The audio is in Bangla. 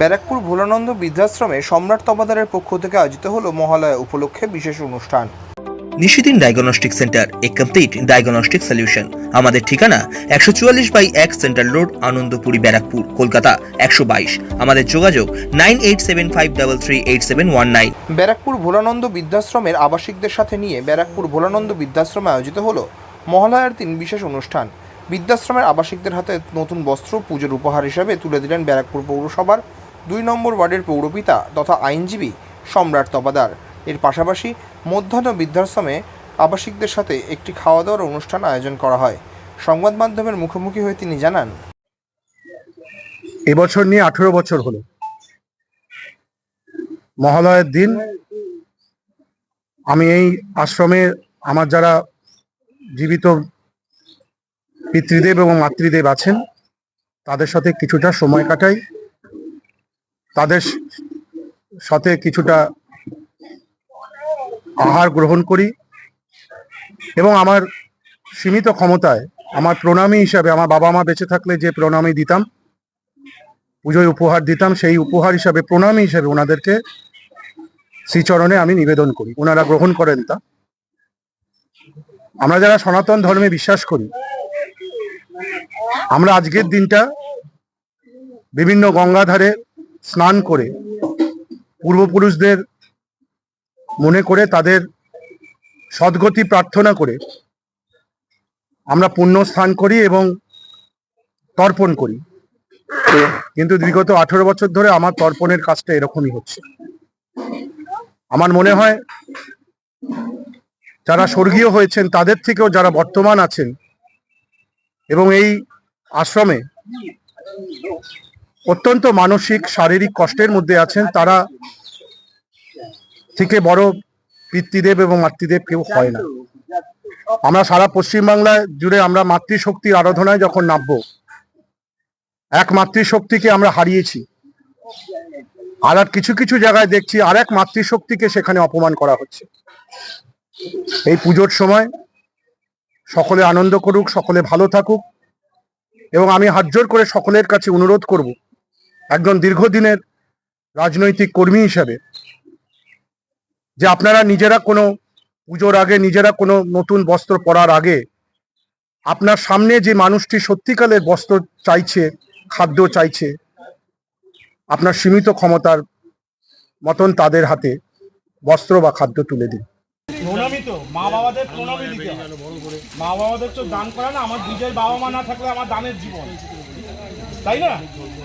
ব্যারাকপুর ভোলানন্দ বৃদ্ধাশ্রমে সম্রাট তবাদারের পক্ষ থেকে আয়োজিত হলো মহালয়া উপলক্ষে বিশেষ অনুষ্ঠান। নিশিদিন ডায়াগনস্টিক সেন্টার এ কমপ্লিট ডায়াগনস্টিক সলিউশন আমাদের ঠিকানা একশো চুয়াল্লিশ বাই এক সেন্ট্রাল রোড আনন্দপুরি ব্যারাকপুর কলকাতা একশো বাইশ। আমাদের যোগাযোগ nine eight seven five double three eight seven one nine. Barrackpore Bholananda বৃদ্ধাশ্রমের আবাসিকদের সাথে নিয়ে ব্যারাকপুর ভোলানন্দ বৃদ্ধাশ্রমে আয়োজিত হলো মহালয়ার তিন বিশেষ অনুষ্ঠান। বৃদ্ধাশ্রমের আবাসিকদের হাতে নতুন বস্ত্র পুজোর উপহার হিসাবে তুলে দিলেন ব্যারাকপুর পৌরসভার দুই নম্বর ওয়ার্ডের পৌরপিতা তথা আইনজীবী সম্রাট তপাদার এর পাশাপাশি মধ্যাহ্ন বৃদ্ধাশ্রমে আবাসিকদের সাথে একটি খাওয়া দাওয়ার অনুষ্ঠান আয়োজন করা হয়। সংবাদ মাধ্যমের মুখোমুখি হয়ে তিনি জানান, এবছর নিয়ে আঠেরো বছর হলো। মহালয়ের দিন আমি এই আশ্রমে আমার যারা জীবিত পিতৃদেব এবং মাতৃদেব আছেন, তাদের সাথে কিছুটা সময় কাটাই। তাদের সাথে কিছুটা আহার গ্রহণ করি এবং আমার সীমিত ক্ষমতায় আমার প্রণামী হিসাবে আমার বাবা মা বেঁচে থাকলে যে প্রণামী দিতাম, পুজোয় উপহার দিতাম, সেই উপহার হিসাবে প্রণামী হিসাবে ওনাদেরকে শ্রীচরণে আমি নিবেদন করি। ওনারা গ্রহণ করেন তা। আমরা যারা সনাতন ধর্মে বিশ্বাস করি, আমরা আজকের দিনটা বিভিন্ন গঙ্গাধারে স্নান করে পূর্বপুরুষদের মনে করে তাদের সদ্গতি প্রার্থনা করে আমরা পুণ্য স্থান করি এবং তর্পণ করি। কিন্তু বিগত আঠেরো বছর ধরে আমার তর্পণের কাজটা এরকমই হচ্ছে। আমার মনে হয় যারা স্বর্গীয় হয়েছেন, তাদের থেকেও যারা বর্তমান আছেন এবং এই আশ্রমে অত্যন্ত মানসিক, শারীরিক কষ্টের মধ্যে আছেন। তারা থেকে বড় পিতৃদেব এবং মাতৃদেব কেউ হয় না। আমরা সারা পশ্চিমবাংলায় জুড়ে আমরা মাতৃশক্তির আরাধনায় যখন নামবো, এক মাতৃশক্তিকে আমরা হারিয়েছি। আর আর কিছু কিছু জায়গায় দেখছি, আর এক মাতৃশক্তিকে সেখানে অপমান করা হচ্ছে। এই পুজোর সময় সকলে আনন্দ করুক, সকলে ভালো থাকুক এবং আমি হাতজোর করে সকলের কাছে অনুরোধ করব একজন দীর্ঘদিনের রাজনৈতিক কর্মী হিসাবে, যে আপনারা নিজেরা কোনো পুজোর আগে, নিজেরা কোনো নতুন বস্ত্র পরার আগে, আপনার সামনে যে মানুষটি সত্যিকালের বস্ত্র চাইছে, খাদ্য চাইছে, আপনার সীমিত ক্ষমতার মতন তাদের হাতে বস্ত্র বা খাদ্য তুলে দিন। মা বাবাদের প্রণামী দিতে। মা বাবাদের তো দান করে না, আমার নিজের বাবা মা না থাকলে আমার দানের জীবন। তাই না?